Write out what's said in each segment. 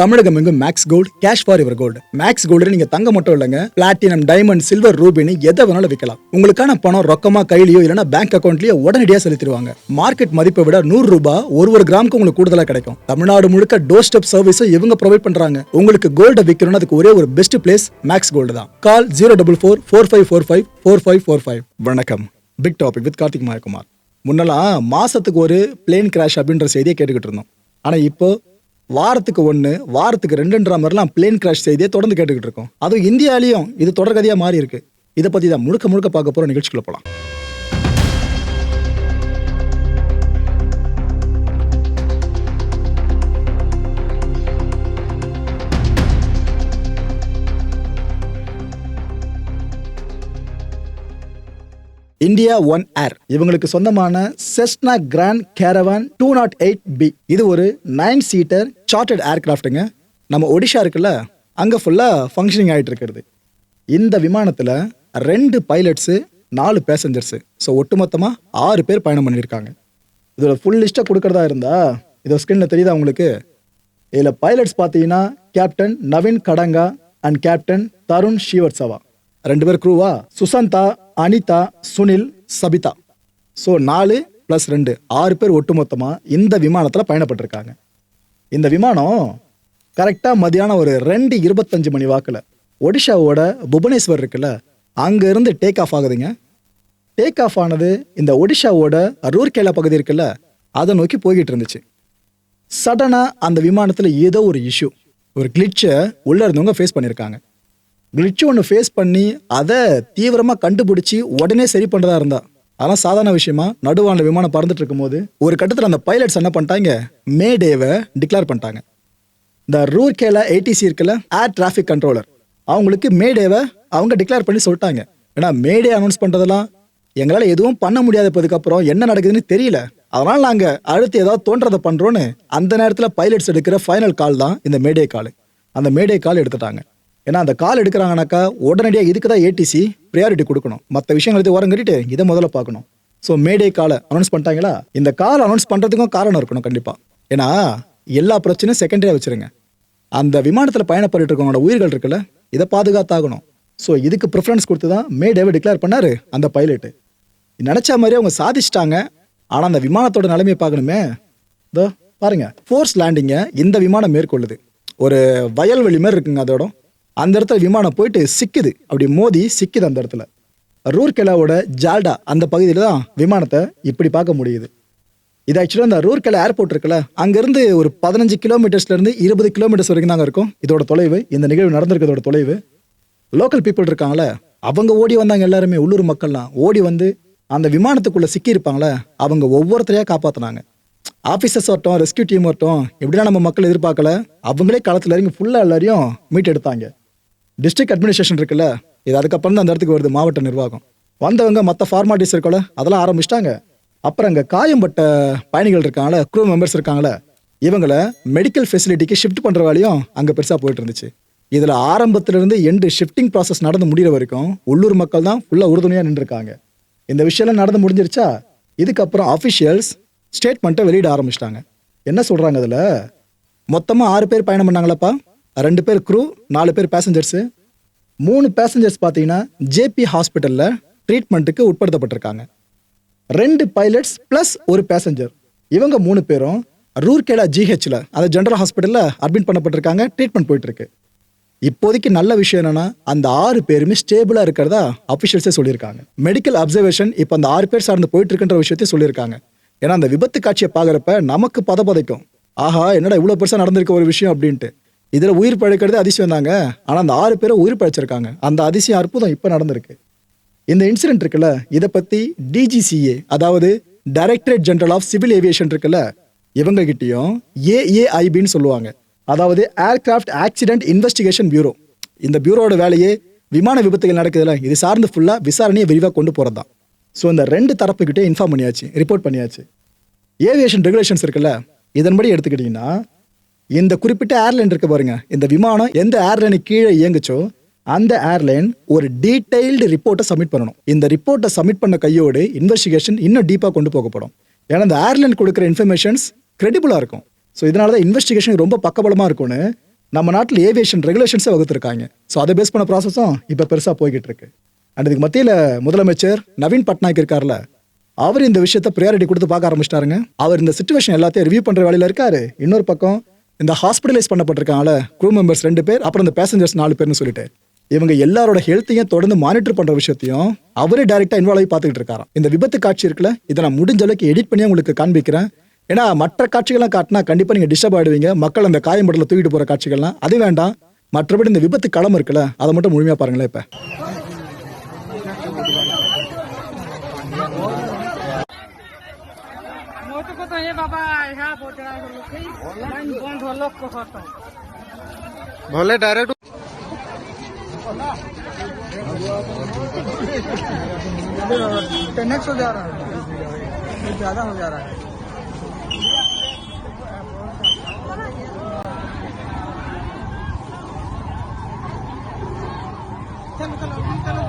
தமிழகம் எங்கும் Max Gold cash for your Gold Max Gold நீங்க தங்க மட்டும் இல்லைங்க. பிளாட்டினம் டைமண்ட் சில்வர் ரூபினி எதை வேணாலும் விற்கலாம் உங்களுக்கான பணம் ரொக்கமா கையிலயோ இல்லைன்னா பேங்க் அக்கௌண்ட்லயோ உடனடியாக செலுத்திடுவாங்க. மார்க்கெட் மதிப்பை விட நூறு ரூபாய் ஒரு ஒரு கிராமுக்கு உங்களுக்கு கூடுதலா கிடைக்கும். தமிழ்நாடு முழுக்க டோர் ஸ்டெப் சர்வீஸும் இவங்க ப்ரொவைட் பண்றாங்க. உங்களுக்கு கோல்ட விற்கணும்னு அதுக்கு ஒரே ஒரு பெஸ்ட் பிளேஸ் மேக்ஸ் கோல்டு தான். Call zero double four four five four five four five four five வணக்கம். Big topic with Karthik Mayakumar முன்னெல்லாம் மாசத்துக்கு ஒரு பிளேன் கிராஷ் அப்படின்ற செய்தியை கேட்டுக்கிட்டு இருந்தோம். ஆனா இப்போ வாரத்துக்கு ஒன்று வாரத்துக்கு ரெண்டுன்ற மாதிரிலாம் பிளேன் கிராஷ் செய்தியை தொடர்ந்து கேட்டுக்கிட்டு இருக்கோம். அதுவும் இந்தியாலையும் இது தொடர்கதையாக மாறி இருக்கு இதை பற்றி தான் முழுக்க முழுக்க பார்க்க போகிற நிகழ்ச்சிக்குள்ள போகலாம் இந்தியா ஒன் ஏர். இவங்களுக்கு சொந்தமான Cessna Grand Caravan two nought eight B இது ஒரு நைன் சீட்டர் சார்ட்டர்ட் ஏர்கிராஃப்ட்டுங்க நம்ம ஒடிஷா இருக்குல்ல அங்கே ஃபுல்லாக ஃபங்க்ஷனிங் ஆகிட்டு இருக்கிறது. இந்த விமானத்தில் ரெண்டு பைலட்ஸு நாலு பேசஞ்சர்ஸு ஸோ ஒட்டுமொத்தமாக ஆறு பேர் பயணம் பண்ணியிருக்காங்க. இதோட ஃபுல் லிஸ்ட்டை கொடுக்கறதா இருந்தா இதோ ஸ்க்ரீனில் தெரியுதா உங்களுக்கு? இதில் பைலட்ஸ் பார்த்தீங்கன்னா captain Naveen Kadanga and captain Tarun Srivastava ரெண்டு பேர் க்ரூவா சுசந்தா அனிதா சுனில் சபிதா. ஸோ நாலு ப்ளஸ் ரெண்டு. ஆறு பேர் ஒட்டுமொத்தமாக இந்த விமானத்தில் பயணப்பட்டிருக்காங்க. இந்த விமானம் கரெக்டாக மதியானம் ஒரு ரெண்டு இருபத்தஞ்சு மணி வாக்கில். ஒடிஷாவோட புவனேஸ்வர் இருக்குல்ல அங்கேருந்து டேக் ஆஃப் ஆகுதுங்க. டேக் ஆஃப் ஆனது இந்த ஒடிஷாவோட ரூர்கேலா பகுதி இருக்குல்ல அதை நோக்கி போய்கிட்டு இருந்துச்சு. சடனாக அந்த விமானத்தில் ஏதோ ஒரு இஷ்யூ ஒரு கிளிச்சை உள்ளே இருந்தவங்க ஃபேஸ் பண்ணியிருக்காங்க கிளிச்சு ஒன்று ஃபேஸ் பண்ணி அதை தீவிரமாக கண்டுபிடிச்சி உடனே சரி பண்ணுறதா இருந்தா. அதெல்லாம் சாதாரண விஷயமா நடுவான விமானம் பறந்துட்டு இருக்கும்போது ஒரு கட்டத்தில் அந்த பைலட்ஸ் என்ன பண்ணிட்டாங்க மே டேவை டிக்ளேர் பண்ணிட்டாங்க. இந்த ரூர்கேல ஏடிசி இருக்கல ஏர் டிராஃபிக் கண்ட்ரோலர் அவங்களுக்கு மே டேவை அவங்க டிக்ளேர் பண்ணி சொல்லிட்டாங்க. ஏன்னா மே டே அனௌன்ஸ் பண்ணுறதெல்லாம் எங்களால் எதுவும் பண்ண முடியாத போதுக்கப்புறம் என்ன நடக்குதுன்னு தெரியல. அதனால் நாங்கள் அடுத்து ஏதாவது தோன்றதை பண்ணுறோன்னு அந்த நேரத்தில் பைலட்ஸ் எடுக்கிற ஃபைனல் கால் தான் இந்த மேடே கால் அந்த மேடே கால் எடுத்துட்டாங்க. ஏன்னா அந்த கால் எடுக்கிறாங்கனாக்கா உடனடியாக இதுக்கு தான் ஏடிசி ப்ரையாரிட்டி கொடுக்கணும். மற்ற விஷயங்களுக்கு உரம் ஓரம் கட்டிட்டு இதை முதல்ல பார்க்கணும். ஸோ மேடே காலை அனௌன்ஸ் பண்ணிட்டாங்களா? இந்த கால் அனௌன்ஸ் பண்ணுறதுக்கும் காரணம் இருக்கணும் கண்டிப்பாக ஏன்னா எல்லா பிரச்சனையும் செகண்டரியாக வச்சுருங்க. அந்த விமானத்தில் பயணப்பட்டு இருக்கவங்களோட உயிர்கள் இருக்குல்ல இதை பாதுகாத்தாகணும். ஸோ இதுக்கு ப்ரிஃபரன்ஸ் கொடுத்து தான் மேடேவை டிக்ளேர் பண்ணாரு அந்த பைலட்டு நினச்ச மாதிரி அவங்க சாதிச்சிட்டாங்க. ஆனால் அந்த விமானத்தோட நிலைமையை பார்க்கணுமே. இதோ பாருங்க ஃபோர்ஸ் லேண்டிங்கை இந்த விமானம் மேற்கொள்ளுது. ஒரு வயல்வெளி மாதிரி இருக்குங்க அதோட அந்த இடத்துல விமானம் போயிட்டு சிக்குது. அப்படி மோதி சிக்குது அந்த இடத்துல. ரூர்கெலாவோட ஜால்டா அந்த பகுதியில் தான் விமானத்தை இப்படி பார்க்க முடியுது. இது ஆக்சுவலாக அந்த ரூர்கெலா ஏர்போர்ட் இருக்குல்ல அங்கேருந்து ஒரு பதினஞ்சு கிலோமீட்டர்ஸ்லேருந்து இருபது கிலோமீட்டர்ஸ் வரைக்கும் தாங்க இருக்கும். இதோட தொலைவு இந்த நிகழ்வு நடந்திருக்கிறதோட தொலைவு. லோக்கல் பீப்புள் இருக்காங்களே அவங்க ஓடி வந்தாங்க எல்லாருமே உள்ளூர் மக்கள்லாம். ஓடி வந்து அந்த விமானத்துக்குள்ளே சிக்கியிருப்பாங்களே அவங்க ஒவ்வொருத்தரையாக காப்பாற்றினாங்க ஆஃபீஸர்ஸ் வரட்டும் ரெஸ்கியூ டீம் வரட்டும் எப்படின்னா நம்ம மக்கள் எதிர்பார்க்கல அவங்களே களத்தில் இறங்கி ஃபுல்லாக எல்லாரையும் மீட் எடுத்தாங்க டிஸ்ட்ரிக்ட் அட்மினிஸ்ட்ரேஷன் இருக்குல்ல இது அதுக்கப்புறம் தான் அந்த இடத்துக்கு வருது மாவட்ட நிர்வாகம். வந்தவங்க மற்ற ஃபார்மாலிட்டிஸ் இருக்கல அதெல்லாம் ஆரம்பிச்சிட்டாங்க. அப்புறம் அங்கே காயம்பட்ட பயணிகள் இருக்காங்களே குரூ மெம்பர்ஸ் இருக்காங்களே இவங்களை மெடிக்கல் ஃபெசிலிட்டிக்கு ஷிஃப்ட் பண்ணுற வேலையும் அங்கே பெருசாக போயிட்டு இருந்துச்சு இதில் ஆரம்பத்திலிருந்து எண்டு ஷிஃப்டிங் ப்ராசஸ் நடந்து முடிகிற வரைக்கும் உள்ளூர் மக்கள் தான் ஃபுல்லாக உறுதுணையாக நின்றுருக்காங்க. இந்த விஷயம்லாம் நடந்து முடிஞ்சிருச்சா? இதுக்கப்புறம் அஃபிஷியல்ஸ் ஸ்டேட்மெண்ட்டை வெளியிட ஆரம்பிச்சிட்டாங்க. என்ன சொல்கிறாங்க அதில்? மொத்தமாக ஆறு பேர் பயணம் பண்ணாங்களப்பா? ரெண்டு பேர் க்ரூ நாலு பேர் பேசஞ்சர்ஸு மூணு பேசஞ்சர்ஸ் பார்த்தீங்கன்னா ஜேபி ஹாஸ்பிட்டலில் ட்ரீட்மெண்ட்டுக்கு உட்படுத்தப்பட்டிருக்காங்க. ரெண்டு பைலட்ஸ் ப்ளஸ் ஒரு பேசஞ்சர் இவங்க மூணு பேரும் ரூர்கேடா ஜிஹெச்சில் அதை ஜென்ரல் ஹாஸ்பிட்டலில் அட்மிட் பண்ணப்பட்டிருக்காங்க ட்ரீட்மெண்ட் போயிட்டுருக்கு. இப்போதைக்கு நல்ல விஷயம் என்னன்னா அந்த ஆறு பேருமே ஸ்டேபிளாக இருக்கிறதா அஃபிஷியல்ஸே சொல்லியிருக்காங்க. மெடிக்கல் அப்சர்வேஷன் இப்போ அந்த ஆறு பேர் சார்ந்து போயிட்டுருக்குன்ற விஷயத்தையும் சொல்லியிருக்காங்க. ஏன்னா அந்த விபத்து காட்சியை பார்க்குறப்ப நமக்கு பதப்பதைக்கும். ஆஹா என்னடா இவ்வளோ பெருசாக நடந்திருக்க ஒரு விஷயம் அப்படின்ட்டு. இதில் உயிர் பழைக்கிறது அதிசயம் தாங்க. ஆனால் அந்த ஆறு பேரை உயிர் பழைச்சிருக்காங்க. அந்த அதிசயம் அற்புதம் இப்போ நடந்திருக்கு. இந்த இன்சிடென்ட் இருக்குல்ல இதை பற்றி டிஜிசிஏ அதாவது directorate general of civil aviation இருக்குல்ல இவங்க ஏஏஐபின்னு சொல்லுவாங்க. அதாவது ஏர்கிராஃப்ட் ஆக்சிடென்ட் இன்வெஸ்டிகேஷன் பியூரோ இந்த பியூரோட வேலையே விமான விபத்துகள் நடக்குதுல்ல இது சார்ந்து ஃபுல்லாக விசாரணையை விரிவாக கொண்டு போகிறது தான் ஸோ இந்த ரெண்டு தரப்புக்கிட்டே இன்ஃபார்ம் பண்ணியாச்சு ரிப்போர்ட் பண்ணியாச்சு. ஏவியேஷன் ரெகுலேஷன்ஸ் இருக்குல்ல இதன்படி எடுத்துக்கிட்டிங்கன்னா இந்த குறிப்பிட்ட ஏர்லைன் இருக்கு பாருங்க. இந்த விமானம் எந்த ஏர்லைனுக்கு கீழே இயங்குச்சோ அந்த ஏர்லைன் ஒரு டீடைல்டு ரிப்போர்ட்டை சப்மிட் பண்ணணும். இந்த ரிப்போர்ட்டை சப்மிட் பண்ண கையோடு இன்வெஸ்டிகேஷன் இன்னும் டீப்பாக கொண்டு போகப்படும் ஏன்னா இந்த ஏர்லைன் கொடுக்குற இன்ஃபர்மேஷன்ஸ் கிரெடிபிளாக இருக்கும். ஸோ இதனால தான் இன்வெஸ்டிகேஷன் ரொம்ப பக்கபலமாக இருக்கும்னு நம்ம நாட்டில் ஏவியேஷன் ரெகுலேஷன்ஸை வகுத்துருக்காங்க. ஸோ அதை பேஸ் பண்ண ப்ராசஸும் இப்போ பெருசாக போய்கிட்டு இருக்கு. அண்ட் இதுக்கு மத்தியில் முதலமைச்சர் நவீன் பட்நாயக் இருக்கார்ல அவர் இந்த விஷயத்த ப்ரியாரிட்டி கொடுத்து பார்க்க ஆரம்பிச்சிட்டாருங்க. அவர் இந்த சுச்சுவேஷன் எல்லாத்தையும் ரிவ்யூ பண்ணுற வேலையில் இருக்காரு. இன்னொரு பக்கம் இந்த ஹாஸ்பிட்டலைஸ் பண்ணப்பட்டிருக்காங்கள க்ரூ மெம்பர்ஸ் ரெண்டு பேர் அப்புறம் இந்த பேசஞ்சர்ஸ் நாலு பேர்னு சொல்லிட்டு இவங்க எல்லாரோட ஹெல்த்தையும் தொடர்ந்து மானிட்டர் பண்ற விஷயத்தையும் அவரே டைரக்டா இன்வால்வ் ஆகி பார்த்துக்கிட்டு இருக்காராம். இந்த விபத்து காட்சி இருக்குல்ல இதை நான் முடிஞ்ச அளவுக்கு எடிட் பண்ணி உங்களுக்கு காண்பிக்கிறேன். ஏன்னா மற்ற காட்சிகள்லாம் காட்டினா கண்டிப்பா நீங்க டிஸ்டர்ப் ஆயிடுவீங்க. மக்கள் அந்த காயம்படல தூக்கிட்டு போற காட்சிகள்லாம் அது வேண்டாம். மற்றபடி இந்த விபத்து களம் இருக்குல்ல அதை மட்டும் முழுமையா பாருங்களேன் இப்போ. मोठं भले डायरेक्ट टेनेक्स हो जा रहा है। ज़्यादा हो जा रहा है। चलो चलो चलो।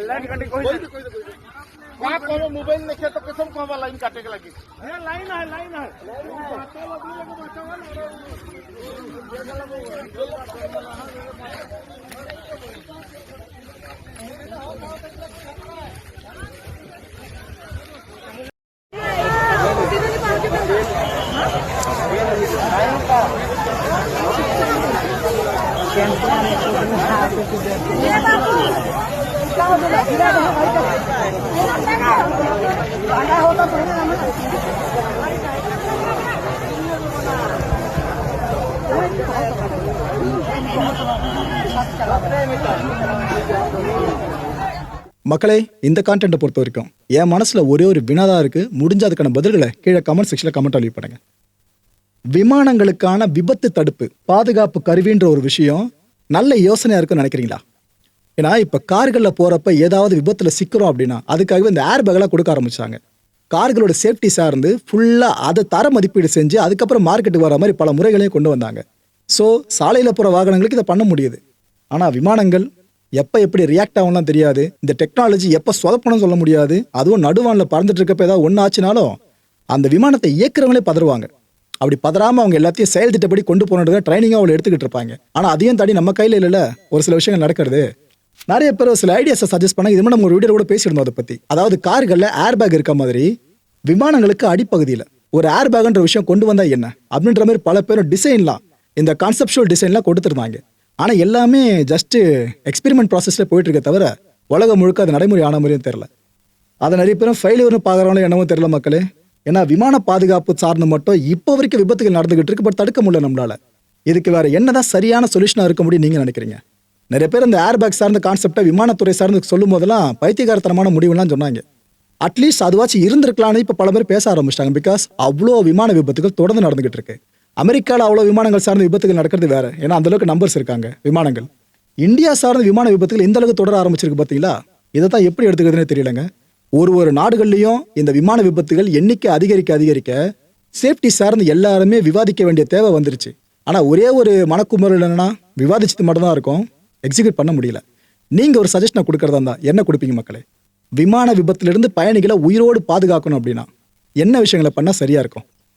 લાઈન કાટી કોઈ દે કોઈ દે કા કરો મોબાઈલ ને ખેતો કસમ કો હવા લાઈન કાટે மக்களே இந்த கான்டென்ட்டை பொறுத்த வரைக்கும் என் மனசுல ஒரே ஒரு வினாதா இருக்கு. முடிஞ்ச அதுக்கான பதில்களை கீழே கமெண்ட் செக்ஷன்ல கமெண்ட் அழிவு பண்ணுங்க. விமானங்களுக்கான விபத்து தடுப்பு பாதுகாப்பு கருவின்ற ஒரு விஷயம் நல்ல யோசனையா இருக்குன்னு நினைக்கிறீங்களா? ஏன்னா இப்போ கார்களில் போகிறப்ப ஏதாவது விபத்தில் சிக்கிறோம் அப்படின்னா அதுக்காகவே இந்த ஏர் பேக்கெல்லாம் கொடுக்க ஆரம்பிச்சாங்க. கார்களோட சேஃப்டி சார்ந்து ஃபுல்லாக அதை தர மதிப்பீடு செஞ்சு அதுக்கப்புறம் மார்க்கெட்டுக்கு வர மாதிரி பல முறைகளையும் கொண்டு வந்தாங்க. ஸோ சாலையில் போகிற வாகனங்களுக்கு இதை பண்ண முடியுது. ஆனால் விமானங்கள் எப்போ எப்படி ரியாக்ட் ஆகும்லாம் தெரியாது. இந்த டெக்னாலஜி எப்போ சொதப்பணும் சொல்ல முடியாது. அதுவும் நடுவானில் பறந்துட்டு இருக்கப்ப ஏதாவது ஒன்று ஆச்சுனாலும் அந்த விமானத்தை இயக்குறவங்களே பதறுவாங்க. அப்படி பதறாமல் அவங்க எல்லாத்தையும் செயல் திட்டப்படி கொண்டு போனது ட்ரைனிங்காக அவளை எடுத்துக்கிட்டு இருப்பாங்க. ஆனால் அதையும் தாண்டி நம்ம கையில் இல்லைல்ல ஒரு சில விஷயங்கள் நடக்கிறது. நிறைய பேர் சில ஐடியாஸை சஜஸ்ட் பண்ணாங்க இது மாதிரி நம்ம ஒரு வீடியோ கூட பேசியிருந்தோம் அதை பற்றி அதாவது கார்களில் ஏர் பேக் இருக்க மாதிரி விமானங்களுக்கு அடிப்பகுதியில் ஒரு ஏர் பேக்ன்ற விஷயம் கொண்டு வந்தா என்ன? அப்படின்ற மாதிரி பல பேரும் டிசைன்லாம் இந்த கான்செப்ஷுவல் டிசைன்லாம் கொடுத்துருந்தாங்க. ஆனால் எல்லாமே ஜஸ்ட் எக்ஸ்பெரிமெண்ட் ப்ராசஸில் போயிட்டு இருக்க தவிர உலகம் முழுக்க அது நடைமுறை ஆன மாதிரியும் தெரில அதை நிறைய பேரும் ஃபெயிலியர்னு பார்க்குறவங்களும் என்னவோ தெரியல மக்களே. ஏன்னா விமான பாதுகாப்பு சார்ந்து மட்டும் இப்போ வரைக்கும் விபத்துகள் நடந்துகிட்டு இருக்கு பட் தடுக்க முடியல நம்மளால. இதுக்கு வேற என்னதான் சரியான சொல்யூஷனாக இருக்க முடியும் நீங்கள் நினைக்கிறீங்க? நிறைய பேர் இந்த ஏர் பேக் சார்ந்த கான்செப்டை விமானத்துறை சார்ந்து சொல்லும் போதெல்லாம் பைத்தியகாரத்தனமான முடிவுலாம் சொன்னாங்க. அட்லீஸ்ட் அதுவாச்சும் இருந்திருக்கலாம்னு இப்போ பல பேர் பேச ஆரம்பிச்சிட்டாங்க பிகாஸ் அவ்வளோ விமான விபத்துகள் தொடர்ந்து நடந்துகிட்டு இருக்கு. அமெரிக்காவில் அவ்வளோ விமானங்கள் சார்ந்த விபத்துகள் நடக்கிறது வேற. ஏன்னா அந்த அளவுக்கு நம்பர்ஸ் இருக்காங்க விமானங்கள். இந்தியா சார்ந்த விமான விபத்துகள் இந்த அளவுக்கு தொடர ஆரம்பிச்சிருக்கு பார்த்தீங்களா இதை தான் எப்படி எடுத்துக்கிறதுனே தெரியலங்க. ஒரு ஒரு நாடுகள்லையும் இந்த விமான விபத்துகள் எண்ணிக்கை அதிகரிக்க அதிகரிக்க சேஃப்டி சார்ந்து எல்லாருமே விவாதிக்க வேண்டிய தேவை வந்துருச்சு. ஆனால் ஒரே ஒரு மனக்குமுறல் என்னன்னா விவாதிச்சது மட்டும்தான் இருக்கும். எக்ஸிக்யூட் பண்ண முடியல. நீங்கள் ஒரு சஜஷனை கொடுக்கறதா இருந்தால் என்ன கொடுப்பீங்க மக்களே? விமான விபத்திலிருந்து பயணிகளை உயிரோடு பாதுகாக்கணும் அப்படின்னா என்ன விஷயங்களை பண்ணால் சரியாக இருக்கும்?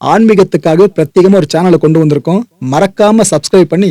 ஆன்மீகத்துக்காக பிரத்யேகமா ஒரு சேனலை கொண்டு வந்திருக்கோம். மறக்காம சப்ஸ்கிரைப் பண்ணி